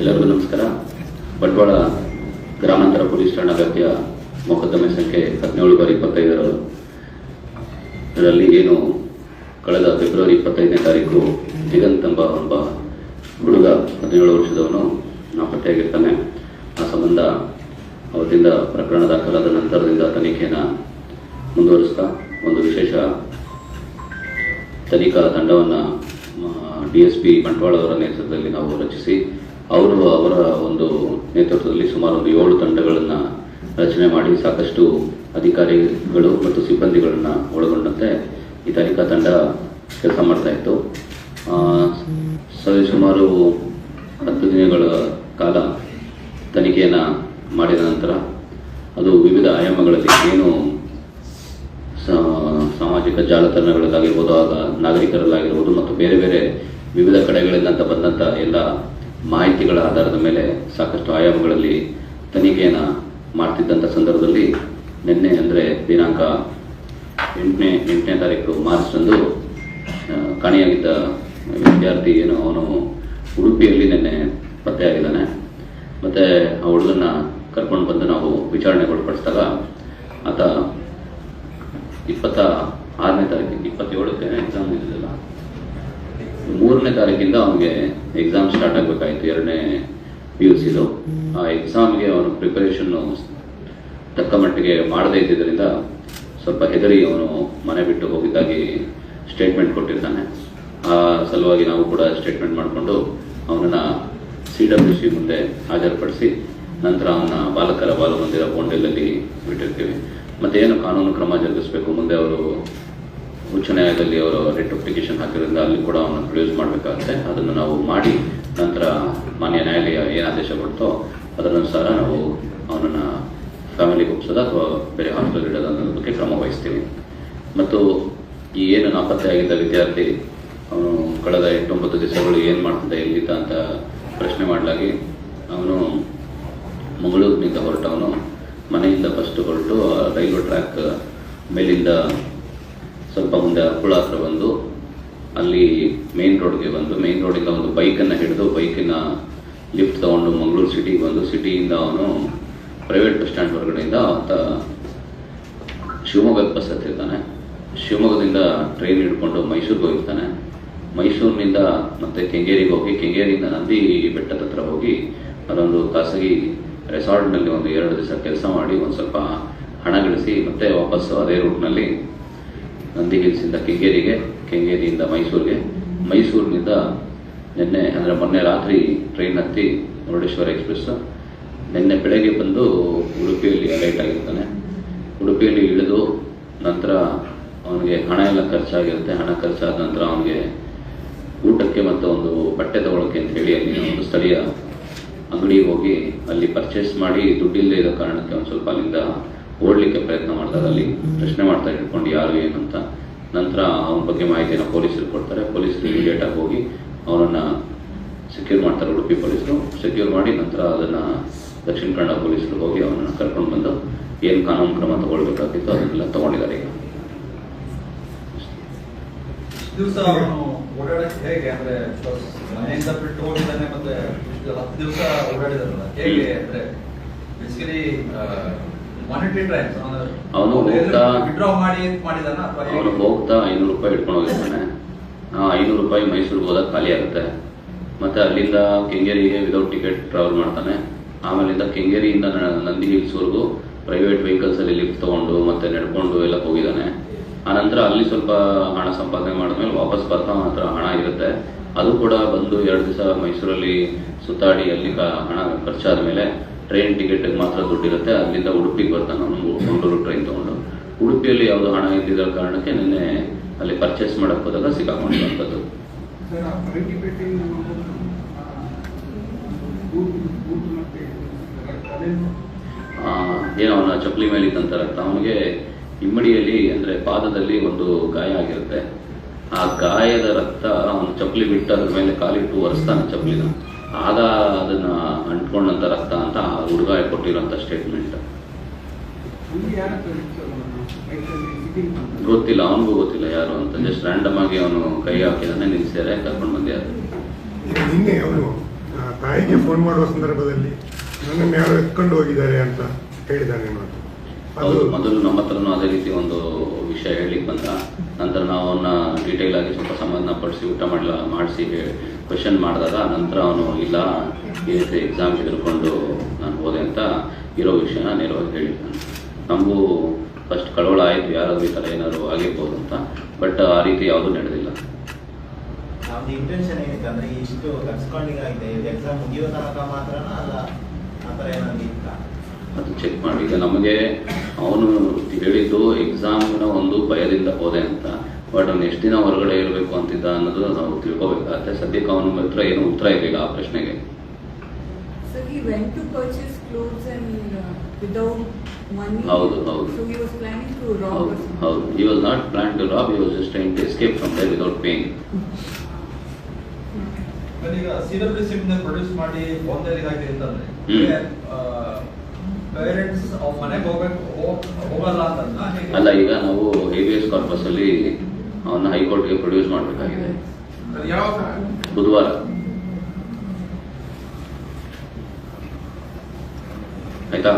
ಎಲ್ಲರಿಗೂ ನಮಸ್ಕಾರ. ಬಂಟ್ವಾಳ ಗ್ರಾಮಾಂತರ ಪೊಲೀಸ್ ಠಾಣಾ ವ್ಯಾಪ್ತಿಯ ಮೊಕದ್ದಮೆ ಸಂಖ್ಯೆ ಹದಿನೇಳು ಬಾರಿ ಇಪ್ಪತ್ತೈದರಲ್ಲಿ. ಏನು ಕಳೆದ ಫೆಬ್ರವರಿ ಇಪ್ಪತ್ತೈದನೇ ತಾರೀಕು ದಿಗಂತ್ ಎಂಬ ಒಬ್ಬ ಹುಡುಗ ಹದಿನೇಳು ವರ್ಷದವನು ನಾಪತ್ತೆಯಾಗಿರ್ತಾನೆ. ಆ ಸಂಬಂಧ ಅವತ್ತಿಂದ ಪ್ರಕರಣ ದಾಖಲಾದ ನಂತರದಿಂದ ತನಿಖೆಯನ್ನು ಮುಂದುವರಿಸ್ತಾ ಒಂದು ವಿಶೇಷ ತನಿಖಾ ತಂಡವನ್ನು ಡಿ ಎಸ್ ಪಿ ಬಂಟ್ವಾಳ ಅವರ ನೇತೃತ್ವದಲ್ಲಿ ನಾವು ರಚಿಸಿ ಅವರು ಅವರ ಒಂದು ನೇತೃತ್ವದಲ್ಲಿ ಸುಮಾರು ಒಂದು ಏಳು ತಂಡಗಳನ್ನು ರಚನೆ ಮಾಡಿ ಸಾಕಷ್ಟು ಅಧಿಕಾರಿಗಳು ಮತ್ತು ಸಿಬ್ಬಂದಿಗಳನ್ನು ಒಳಗೊಂಡಂತೆ ಈ ತನಿಖಾ ತಂಡ ಕೆಲಸ ಮಾಡ್ತಾ ಇತ್ತು. ಸರಿ ಸುಮಾರು ಹತ್ತು ದಿನಗಳ ಕಾಲ ತನಿಖೆಯನ್ನು ಮಾಡಿದ ನಂತರ ಅದು ವಿವಿಧ ಆಯಾಮಗಳಲ್ಲಿ ಏನು ಸಾಮಾಜಿಕ ಜಾಲತಾಣಗಳಲ್ಲಾಗಿರ್ಬೋದು ಆಗ ನಾಗರಿಕರಲ್ಲಾಗಿರ್ಬೋದು ಮತ್ತು ಬೇರೆ ಬೇರೆ ವಿವಿಧ ಕಡೆಗಳಿಂದ ಬಂದಂಥ ಎಲ್ಲ ಮಾಹಿತಿಗಳ ಆಧಾರದ ಮೇಲೆ ಸಾಕಷ್ಟು ಆಯಾಮಗಳಲ್ಲಿ ತನಿಖೆಯನ್ನು ಮಾಡ್ತಿದ್ದಂಥ ಸಂದರ್ಭದಲ್ಲಿ ನಿನ್ನೆ ಅಂದರೆ ದಿನಾಂಕ ಎಂಟನೇ ಎಂಟನೇ ತಾರೀಕು ಮಾರ್ಚ್ನಂದು ಕಾಣೆಯಾಗಿದ್ದ ವಿದ್ಯಾರ್ಥಿ ಏನು, ಅವನು ಉಡುಪಿಯಲ್ಲಿ ನಿನ್ನೆ ಪತ್ತೆಯಾಗಿದ್ದಾನೆ ಮತ್ತು ಆ ಹುಡುಗನ್ನ ಕರ್ಕೊಂಡು ಬಂದು ನಾವು ವಿಚಾರಣೆಗೊಳಪಡಿಸಿದಾಗ ಆತ ಇಪ್ಪತ್ತ ಆರನೇ ತಾರೀಕು ಇಪ್ಪತ್ತೇಳಕ್ಕೆ ಎಕ್ಸಾಮ್ ಇರಲಿಲ್ಲ. ಮೂರನೇ ತಾರೀಕಿಂದ ಅವನಿಗೆ ಎಕ್ಸಾಮ್ ಸ್ಟಾರ್ಟ್ ಆಗಬೇಕಾಯಿತು, ಎರಡನೇ ಪಿ ಯು ಸಿದು ಆ ಎಕ್ಸಾಮ್ಗೆ ಅವನು ಪ್ರಿಪರೇಷನ್ನು ತಕ್ಕ ಮಟ್ಟಿಗೆ ಮಾಡದೇ ಇದ್ದಿದ್ದರಿಂದ ಸ್ವಲ್ಪ ಹೆದರಿ ಅವನು ಮನೆ ಬಿಟ್ಟು ಹೋಗಿದ್ದಾಗಿ ಸ್ಟೇಟ್ಮೆಂಟ್ ಕೊಟ್ಟಿರ್ತಾನೆ. ಆ ಸಲುವಾಗಿ ನಾವು ಕೂಡ ಸ್ಟೇಟ್ಮೆಂಟ್ ಮಾಡಿಕೊಂಡು ಅವನನ್ನು ಸಿ ಡಬ್ಲ್ಯೂ ಸಿ ಮುಂದೆ ಹಾಜರುಪಡಿಸಿ ನಂತರ ಅವನ ಬಾಲಕರ ಬಾಲಮಂದಿರ ಬೋಂಡೆಲಲ್ಲಿ ಬಿಟ್ಟಿರ್ತೀವಿ. ಮತ್ತೆ ಏನು ಕಾನೂನು ಕ್ರಮ ಜರುಗಿಸಬೇಕು, ಮುಂದೆ ಅವರು ಉಚ್ಚ ನ್ಯಾಯಾಲಯದಲ್ಲಿ ಅವರು ರಿಟ್ ಅಪ್ಲಿಕೇಶನ್ ಹಾಕಿರೋದ್ರಿಂದ ಅಲ್ಲಿ ಕೂಡ ಅವನ್ನ ಪ್ರೊಡ್ಯೂಸ್ ಮಾಡಬೇಕಾಗುತ್ತೆ. ಅದನ್ನು ನಾವು ಮಾಡಿ ನಂತರ ಮಾನ್ಯ ನ್ಯಾಯಾಲಯ ಏನು ಆದೇಶ ಕೊಡ್ತೋ ಅದರನುಸಾರ ನಾವು ಅವನನ್ನು ಫ್ಯಾಮಿಲಿಗೆ ಒಪ್ಸೋದು ಅಥವಾ ಬೇರೆ ಹಾಸ್ಟೆಲ್ ಇಡೋದು ಅನ್ನೋದಕ್ಕೆ ಕ್ರಮ ವಹಿಸ್ತೀವಿ. ಮತ್ತು ಈ ಏನು ನಾಪತ್ತೆಯಾಗಿದ್ದ ವಿದ್ಯಾರ್ಥಿ, ಅವನು ಕಳೆದ ಎಂಟೊಂಬತ್ತು ದಿವಸಗಳು ಏನು ಮಾಡ್ತಿದ್ದ, ಎಲ್ಲಿದ್ದ ಅಂತ ಪ್ರಶ್ನೆ ಮಾಡಲಾಗಿ ಅವನು ಮಂಗಳೂರಿನಿಂದ ಹೊರಟವನು. ಮನೆಯಿಂದ ಫಸ್ಟ್ ಹೊರಟು ರೈಲ್ವೆ ಟ್ರ್ಯಾಕ್ ಮೇಲಿಂದ ಸ್ವಲ್ಪ ಮುಂದೆ ಅರ್ಕುಳ ಹತ್ರ ಬಂದು, ಅಲ್ಲಿ ಮೇನ್ ರೋಡ್ಗೆ ಬಂದು ಮೇನ್ ರೋಡಿಂದ ಒಂದು ಬೈಕನ್ನು ಹಿಡಿದು ಬೈಕಿನ ಲಿಫ್ಟ್ ತಗೊಂಡು ಮಂಗಳೂರು ಸಿಟಿಗೆ ಬಂದು ಸಿಟಿಯಿಂದ ಅವನು ಪ್ರೈವೇಟ್ ಬಸ್ ಸ್ಟ್ಯಾಂಡ್ ಹೊರಗಡೆಯಿಂದ ಆತ ಶಿವಮೊಗ್ಗಕ್ಕೆ ಬಸ್ ಹತ್ತಿರ್ತಾನೆ. ಶಿವಮೊಗ್ಗದಿಂದ ಟ್ರೈನ್ ಹಿಡ್ಕೊಂಡು ಮೈಸೂರಿಗೆ ಹೋಗಿರ್ತಾನೆ. ಮೈಸೂರಿನಿಂದ ಮತ್ತೆ ಕೆಂಗೇರಿಗೆ ಹೋಗಿ, ಕೆಂಗೇರಿಯಿಂದ ನಂದಿ ಬೆಟ್ಟದ ಹತ್ರ ಹೋಗಿ ಅದೊಂದು ಖಾಸಗಿ ರೆಸಾರ್ಟ್ನಲ್ಲಿ ಒಂದು ಎರಡು ದಿವಸ ಕೆಲಸ ಮಾಡಿ, ಒಂದು ಸ್ವಲ್ಪ ಹಣ ಗಳಿಸಿ ಮತ್ತೆ ವಾಪಸ್ಸು ಅದೇ ರೂಟ್ನಲ್ಲಿ ನಂದಿ ಹಿಲ್ಸಿಂದ ಕೆಂಗೇರಿಗೆ, ಕೆಂಗೇರಿಯಿಂದ ಮೈಸೂರಿಗೆ. ಮೈಸೂರಿನಿಂದ ನಿನ್ನೆ, ಅಂದರೆ ಮೊನ್ನೆ ರಾತ್ರಿ ಟ್ರೈನ್ ಹತ್ತಿ ಮುರುಡೇಶ್ವರ ಎಕ್ಸ್ಪ್ರೆಸ್ ನಿನ್ನೆ ಬೆಳಗ್ಗೆ ಬಂದು ಉಡುಪಿಯಲ್ಲಿ ಅಲೈಟ್ ಆಗಿರ್ತಾನೆ. ಉಡುಪಿಯಲ್ಲಿ ಇಳಿದು ನಂತರ ಅವನಿಗೆ ಹಣ ಎಲ್ಲ ಖರ್ಚಾಗಿರುತ್ತೆ. ಹಣ ಖರ್ಚಾದ ನಂತರ ಅವನಿಗೆ ಊಟಕ್ಕೆ ಮತ್ತು ಒಂದು ಬಟ್ಟೆ ತಗೊಳ್ಳೋಕೆ ಅಂತ ಹೇಳಿ ಅಲ್ಲಿ ಒಂದು ಸ್ಥಳೀಯ ಅಂಗಡಿಗೆ ಹೋಗಿ ಅಲ್ಲಿ ಪರ್ಚೇಸ್ ಮಾಡಿ ದುಡ್ಡಿಲ್ಲದೆ ಇರೋ ಕಾರಣಕ್ಕೆ ಒಂದು ಸ್ವಲ್ಪ ಅಲ್ಲಿಂದ ಓಡಲಿಕ್ಕೆ ಪ್ರಯತ್ನ ಮಾಡ್ತಾರೆ ಅಲ್ಲಿ ಪ್ರಶ್ನೆ ಮಾಡ್ತಾ ಇಟ್ಕೊಂಡು ಯಾರು ಏನಂತ ನಂತರ ಅವನ ಬಗ್ಗೆ ಮಾಹಿತಿಯನ್ನು ಪೊಲೀಸರು ಕೊಡ್ತಾರೆ. ಪೊಲೀಸರು ಇಮಿಡಿಯೇಟ್ ಆಗಿ ಹೋಗಿ ಅವನನ್ನು ಸೆಕ್ಯೂರ್ ಮಾಡ್ತಾರೆ ಉಡುಪಿ ಪೊಲೀಸರು. ಸೆಕ್ಯೂರ್ ಮಾಡಿ ನಂತರ ಅದನ್ನು ದಕ್ಷಿಣ ಕನ್ನಡ ಪೊಲೀಸರು ಹೋಗಿ ಅವನನ್ನು ಕರ್ಕೊಂಡು ಬಂದು ಏನು ಕಾನೂನು ಕ್ರಮ ತಗೊಳ್ಬೇಕಾಗಿತ್ತು ಅದನ್ನೆಲ್ಲ ತಗೊಂಡಿದ್ದಾರೆ ಈಗ. ದಿವಸ ಅವನು ಓಡಾಡಕ್ಕೆ ಹೇಗೆ? ಅಂದ್ರೆ ಮನೆಯಿಂದ ಬಿಟ್ಟು ಹೋಗಿದ್ದಾನೆ ಮತ್ತೆ ಹತ್ತು ದಿವಸ ಓಡಾಡಿದಾರಲ್ಲ ಹೇಗೆ ಅಂದ್ರೆ ಬೇಸಿಕಲಿ ಅವನು ಹೋಗ್ತಾ- ಅವನು ಹೋಗ್ತಾ ಐನೂರು ರೂಪಾಯಿ ಇಟ್ಕೊಂಡು ಹೋಗಿರ್ತಾನೆ. ಆ ಐನೂರು ರೂಪಾಯಿ ಮೈಸೂರಿಗೆ ಹೋದಾಗ ಖಾಲಿ ಆಗುತ್ತೆ. ಮತ್ತೆ ಅಲ್ಲಿಂದ ಕೆಂಗೇರಿಗೆ ವಿದೌಟ್ ಟಿಕೆಟ್ ಟ್ರಾವೆಲ್ ಮಾಡ್ತಾನೆ. ಆಮೇಲಿಂದ ಕೆಂಗೇರಿಯಿಂದ ನಂದಿ ಹಿಲ್ಸ್ವರೆಗೂ ಪ್ರೈವೇಟ್ ವೆಹಿಕಲ್ಸ್ ಅಲ್ಲಿ ಲಿಫ್ಟ್ ತಗೊಂಡು ಮತ್ತೆ ನಡ್ಕೊಂಡು ಎಲ್ಲ ಹೋಗಿದ್ದಾನೆ. ಆನಂತರ ಅಲ್ಲಿ ಸ್ವಲ್ಪ ಹಣ ಸಂಪಾದನೆ ಮಾಡಿದ್ಮೇಲೆ ವಾಪಸ್ ಬರ್ತಾ ಅವನ ಹತ್ರ ಹಣ ಇರುತ್ತೆ. ಅದು ಕೂಡ ಬಂದು ಎರಡು ದಿವಸ ಮೈಸೂರಲ್ಲಿ ಸುತ್ತಾಡಿ ಅಲ್ಲಿ ಹಣ ಖರ್ಚಾದ ಮೇಲೆ ಟ್ರೈನ್ ಟಿಕೆಟ್ಗೆ ಮಾತ್ರ ದುಡ್ಡಿರುತ್ತೆ ಅಲ್ಲಿಂದ ಉಡುಪಿಗೆ ಬರ್ತಾನೆ ಅವನು ಮಂಗಳೂರು ಟ್ರೈನ್ ತೊಗೊಂಡು. ಉಡುಪಿಯಲ್ಲಿ ಯಾವುದು ಹಣ ಇದ್ದಿದ್ದ ಕಾರಣಕ್ಕೆ ನಿನ್ನೆ ಅಲ್ಲಿ ಪರ್ಚೇಸ್ ಮಾಡಕ್ ಹೋದಾಗ ಸಿಕ್ಕಾಕೊಂಡಿರುವಂಥದ್ದು ಏನೋ ಅವನ ಚಪ್ಪಲಿ ಮೇಲೆ ಇದ್ದಂಥ ರಕ್ತ ಅವನಿಗೆ ಇಮ್ಮಡಿಯಲ್ಲಿ ಅಂದ್ರೆ ಪಾದದಲ್ಲಿ ಒಂದು ಗಾಯ ಆಗಿರುತ್ತೆ. ಆ ಗಾಯದ ರಕ್ತ ಅವನು ಚಪ್ಪಲಿ ಬಿಟ್ಟು ಅದ್ರ ಮೇಲೆ ಕಾಲಿಟ್ಟು ಒರೆಸ್ತಾನೆ ಚಪ್ಪಲಿನ. ಆಗ ಅದನ್ನ ಅಂಟ್ಕೊಂಡಂತ ರಕ್ತ ಅಂತ ಆ ಹುಡುಗ ಸ್ಟೇಟ್ಮೆಂಟ್. ಗೊತ್ತಿಲ್ಲ, ಅವನಿಗೂ ಗೊತ್ತಿಲ್ಲ ಯಾರು ಅಂತ. ಜಸ್ಟ್ ರ್ಯಾಂಡಮ್ ಆಗಿ ಅವನು ಕೈ ಹಾಕಿದಾನೆ ನಿಲ್ಸಿದ್ದಾರೆ ಕರ್ಕೊಂಡು ಬಂದಿದ್ದಾರೆ ನಿನ್ನೆ ಅವನು ತಾಯಿಗೆ ಫೋನ್ ಮಾಡುವ ಸಂದರ್ಭದಲ್ಲಿ ನನ್ನನ್ನು ಯಾರು ಎತ್ಕೊಂಡು ಹೋಗಿದ್ದಾರೆ ಅಂತ ಹೇಳಿದ್ದಾನೆ ಅದು ಹೌದು. ಮೊದಲು ನಮ್ಮ ಹತ್ರನೂ ಅದೇ ರೀತಿ ಒಂದು ವಿಷಯ ಹೇಳಲಿಕ್ಕೆ ಬಂದ. ನಂತರ ನಾವು ಅವನ್ನ ಡೀಟೇಲ್ ಆಗಿ ಸ್ವಲ್ಪ ಸಮಾಧಾನ ಪಡಿಸಿ ಊಟ ಮಾಡಲ ಮಾಡಿಸಿ ಕ್ವಶನ್ ಮಾಡಿದಾಗ ನಂತರ ಅವನು ಇಲ್ಲ ಈ ರೀತಿ ಎಕ್ಸಾಮ್ ಹಿಡಿದುಕೊಂಡು ನಾನು ಹೋದೆ ಅಂತ ಇರೋ ವಿಷಯನ ನೇರವಾಗಿ ಹೇಳಿದ್ದಾನೆ ನಮಗೂ ಫಸ್ಟ್ ಕಳವಳ ಆಯಿತು ಯಾರಾದ್ರೂ ಈ ಥರ ಏನಾದರೂ ಆಗಿರ್ಬೋದು ಅಂತ. ಬಟ್ ಆ ರೀತಿ ಯಾವುದೂ ನಡೆದಿಲ್ಲ. ನಮ್ದು ಇಂಟೆನ್ಷನ್ ಏನಿತ್ತು ಅಂದ್ರೆ ಇಷ್ಟು ಇದು ಎಕ್ಸಾಮ್ ಮುಗಿಯೋ ತನಕ ಮಾತ್ರ ಅಲ್ಲ ಆ ಥರ ಏನಾದ್ರು ಅದು ಚೆಕ್ ಮಾಡಿ ಈಗ ನಮಗೆ ಅವನು ಹೇಳಿದ್ದು ಎಕ್ಸಾಮ್ನ ಒಂದು ಭಯದಿಂದ ಹೋದೆ ಅಂತ ಬಟ್ ಅವ್ನು ಎಷ್ಟು ದಿನ ಹೊರಗಡೆ ಇರಬೇಕು ಅಂತಿದ್ದ ಅನ್ನೋದು ನಾವು ತಿಳ್ಕೊಬೇಕಾಗತ್ತೆ ಸದ್ಯಕ್ಕೆ ಅವನ ಹತ್ರ ಏನು ಉತ್ತರ ಇರಲಿಲ್ಲ ಆ ಪ್ರಶ್ನೆಗೆ uh. ಹೌದು, ಹೌದು. ಹೌದು. He was not plan to rob he was just trying to escape from they without paying ಈಗ ಸಿ ಡಬ್ಲ್ಯೂ ಸಿಮ್ ಪ್ರೊಡ್ಯೂಸ್ ಮಾಡಿ ಬಾಂಬೆಲಿ ಆಗಿದೆ ಅಂತಂದ್ರೆ ಅಲ್ಲ ಈಗ ನಾವು ಹೇವಿಯಸ್ ಕಾರ್ಪಸ್ ಅಲ್ಲಿ ಅವನ್ನ ಹೈಕೋರ್ಟ್ಗೆ ಪ್ರೊಡ್ಯೂಸ್ ಮಾಡಬೇಕಾಗಿದೆ. ಬುಧವಾರ. ಆಯ್ತಾ?